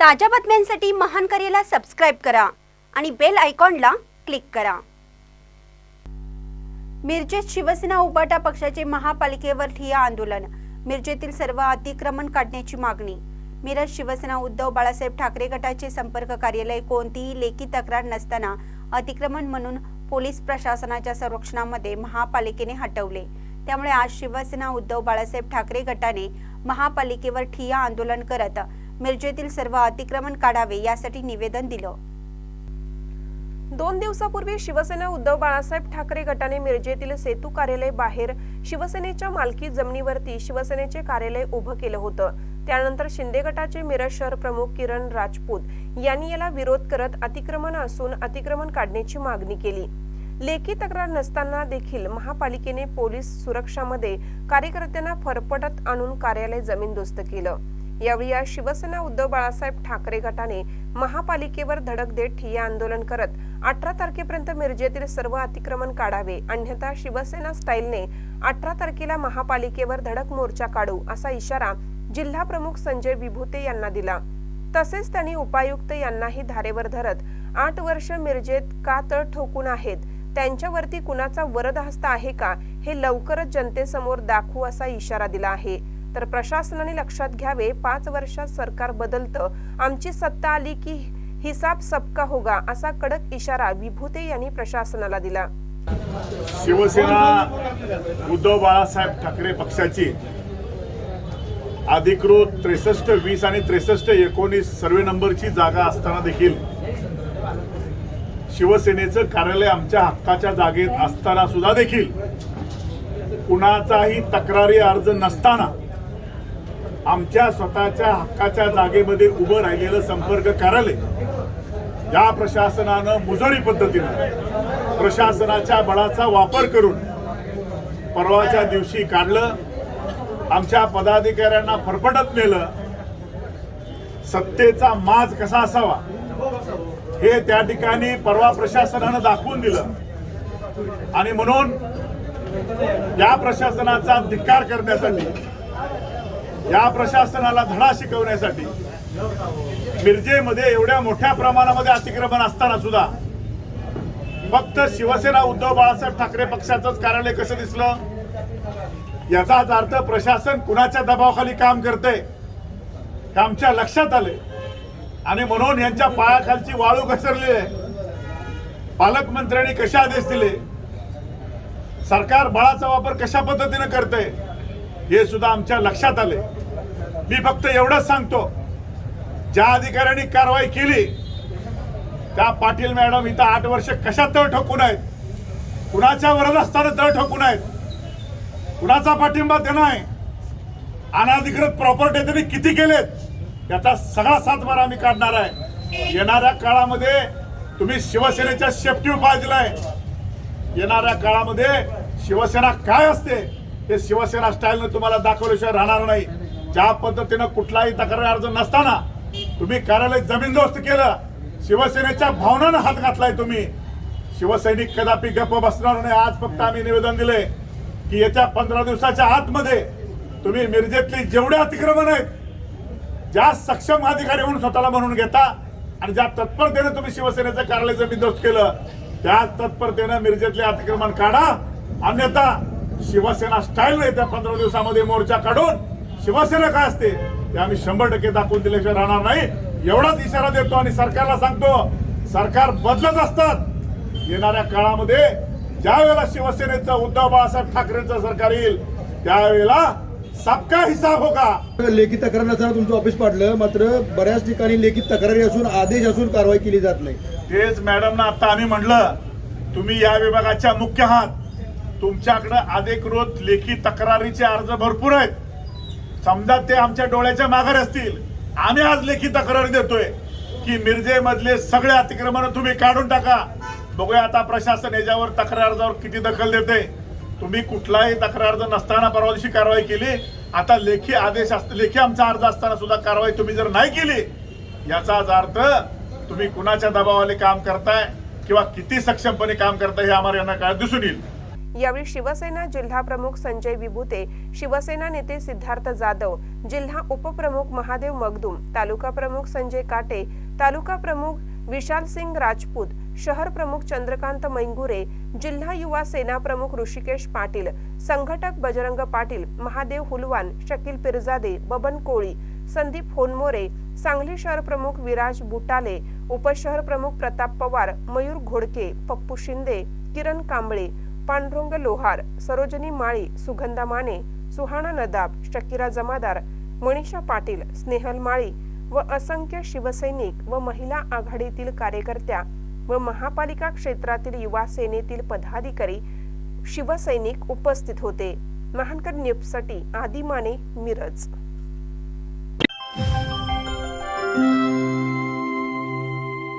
ताज्या बातम्यांसाठी महान करेला सबस्क्राईब करा आणि बेल आयकॉनला क्लिक करा. मिरजेत शिवसेना उबाटा पक्षाचे महापालिकेवर ठिया आंदोलन. मिरजेतील सर्व अतिक्रमण काढण्याची मागणी. मिरज शिवसेना उद्धव बाळासाहेब ठाकरे गटाचे संपर्क कार्यालय कोणतीही लेखी तक्रार नसताना अतिक्रमण म्हणून पोलीस प्रशासनाच्या संरक्षणामध्ये महापालिकेने हटवले. त्यामुळे आज शिवसेना उद्धव बाळासाहेब ठाकरे गटाने महापालिकेवर ठिया आंदोलन करत मिरजेतील सर्व अतिक्रमण काढावे यासाठी निवेदन दिलं. दोन दिवसापूर्वी शिवसेना उद्धव बाळासाहेब ठाकरे गटाने मिरजेतील सेतू कार्यालय बाहेर शिवसेनेच्या मालकी जमिनीवरती शिवसेनेचे कार्यालय उभं केलं होतं. त्यानंतर शिंदे गटाचे मिरज शहर प्रमुख किरण राजपूत यांनी याला विरोध करत अतिक्रमण असून अतिक्रमण काढण्याची मागणी केली. लेखी तक्रार नसताना देखील महापालिकेने पोलीस सुरक्षामध्ये कार्यकर्त्यांना फरफटत आणून कार्यालय जमीनदोस्त केलं. यावेळी या शिवसेना उद्धव बाळासाहेब ठाकरे गटाने महापालिकेवर धडक देत ठिय्या आंदोलन करत अठरा तारखेपर्यंत मिरजेतील सर्व अतिक्रमण काढावे अन्यथा शिवसेना स्टाईलने अठरा तारखेला महापालिकेवर धडक मोर्चा काढू असा इशारा जिल्हा प्रमुख संजय विभूते यांना दिला. तसेच त्यांनी उपायुक्त यांनाही धारेवर धरत आठ वर्ष मिरजेत का तळ ठोकून आहेत त्यांच्यावरती कुणाचा वरदहस्त आहे का हे लवकरच जनतेसमोर दाखवू असा इशारा दिला आहे. तर प्रशासनाने लक्षात घ्यावे पाच वर्षात सरकार बदलतं आमची सत्ता आली की हिसाब सबका होगा असा कडक इशारा विभूते यांनी प्रशासनाला दिला. शिवसेना उद्धव बाळासाहेब ठाकरे पक्षाची अधिकृत त्रेसष्ट वीस आणि त्रेसष्ट एकोणीस सर्वे नंबरची जागा असताना देखील शिवसेनेचं कार्यालय आमच्या हक्काच्या जागेत असताना सुद्धा देखील कुणाचाही तक्रारी अर्ज नसताना आमच्या स्वतःच्या हक्काच्या जागेमध्ये उभं राहिलेलं संपर्क कार्यालय या प्रशासनानं मुजोरी पद्धतीनं प्रशासनाच्या बळाचा वापर करून परवाच्या दिवशी काढलं आमच्या पदाधिकाऱ्यांना फरफटत नेलं. सत्तेचा माज कसा असावा हे त्या ठिकाणी परवा प्रशासनानं दाखवून दिलं. आणि म्हणून या प्रशासनाचा धिक्कार करण्यासाठी या प्रशासनाला धडा शिकवण्यासाठी मिरजेमध्ये एवढ्या मोठ्या प्रमाणामध्ये अतिक्रमण असताना सुद्धा फक्त शिवसेना उद्धव बाळासाहेब ठाकरे पक्षाचंच कार्यालय कसं दिसलं? याचाच अर्थ प्रशासन कुणाच्या दबावाखाली काम करते हे आमच्या लक्षात आले आणि म्हणून यांच्या पायाखालची वाळू घसरली आहे. पालकमंत्र्यांनी कसे आदेश दिले? सरकार बळाचा वापर कशा पद्धतीनं करते हे सुद्धा आमच्या लक्षात आले मी फक्त एवढंच सांगतो. ज्या अधिकाऱ्यांनी कारवाई केली त्या पाटील मॅडम इथं आठ वर्ष कशा तळ ठोकून आहेत? कुणाच्या वरद असताना तळ ठोकून आहेत? कुणाचा पाठिंबा देणं आहे? अनाधिकृत प्रॉपर्टी त्यांनी किती केलेत? याचा सगळा सातबारा आम्ही काढणार आहे. येणाऱ्या काळामध्ये तुम्ही शिवसेनेच्या शेपटी उपाय दिलाय. येणाऱ्या काळामध्ये शिवसेना काय असते हे शिवसेना स्टाईलनं तुम्हाला दाखवल्याशिवाय राहणार नाही. ज्या पद्धतीनं कुठलाही तक्रार अर्ज नसताना तुम्ही कार्यालय जमीनदोस्त केलं शिवसेनेच्या भावनानं हात घातलाय तुम्ही. शिवसैनिक कदापि गप्प बसणार नाही. आज फक्त आम्ही निवेदन दिले की येत्या पंधरा दिवसाच्या आतमध्ये तुम्ही मिरजेतली जेवढे अतिक्रमण आहेत ज्या सक्षम अधिकारी म्हणून स्वतःला म्हणून घेता आणि ज्या तत्परतेने तुम्ही शिवसेनेचं कार्यालय जमीनदोस्त केलं त्या तत्परतेनं मिरजेतले अतिक्रमण काढा. अन्यथा शिवसेना स्टाईल येत्या पंधरा दिवसामध्ये मोर्चा काढून शिवसेना काय असते? ते आम्ही शंभर टक्के दाखवून दिल्याशिवाय राहणार नाही. एवढाच इशारा देतो आणि सरकारला सांगतो सरकार बदलत असतात. येणाऱ्या काळामध्ये ज्या वेळेला शिवसेनेचं उद्धव बाळासाहेब ठाकरेंचं सरकार येईल त्यावेळेला सबका हिसाब होगा. लेखी तक्रार नसताना तुमचं ऑफिस पाडलं मात्र बऱ्याच ठिकाणी लेखी तक्रारी असून आदेश असून कारवाई केली जात नाही. तेच मॅडमना आता आम्ही म्हणलं तुम्ही या विभागाच्या मुख्य आहात. तुमच्याकडे अधिकृत लेखी तक्रारीचे अर्ज भरपूर आहेत. समजा ते आमच्या डोळ्याच्या माघार असतील. आम्ही आज लेखी तक्रार देतोय की मिरजेमधले सगळे अतिक्रमण तुम्ही काढून टाका. बघूया आता प्रशासन याच्यावर तक्रार अर्जावर किती दखल देते तुम्ही कुठलाही तक्रार नसताना परवा दिवशी कारवाई केली आता लेखी आदेश लेखी आमचा अर्ज असताना सुद्धा कारवाई तुम्ही जर नाही केली याचाच अर्थ तुम्ही कुणाच्या दबावाने काम करताय किंवा किती सक्षमपणे काम करताय हे आम्हाला यांना काय दिसून येईल. यावेळी शिवसेना जिल्हा प्रमुख संजय विभूते शिवसेना नेते सिद्धार्थ जाधव जिल्हा उपप्रमुख महादेव मगदूम तालुका प्रमुख संजय काटे तालुका प्रमुख विशाल सिंग राजपूत शहर प्रमुख चंद्रकांत मैंगुरे जिल्हा युवा सेना प्रमुख ऋषिकेश पाटील संघटक बजरंग पाटील महादेव हुलवान शकील पिरजादे बबन कोळी संदीप होनमोरे सांगली शहर प्रमुख विराज बुटाले उपशहर प्रमुख प्रताप पवार मयूर घोडके पप्पू शिंदे किरण कांबळे पांडुरंग लोहार सरोजनी माळी सुगंधा माने सुहाना नदाब शकीरा जमादार मनीषा पाटील स्नेहल माळी व असंख्य शिवसैनिक व महिला आघाडीतील कार्यकर्त्या व महापालिका क्षेत्रातील युवा सेनेतील पदाधिकारी शिवसैनिक उपस्थित होते. महानकर न्यूजसाठी आदिमाने मिरज.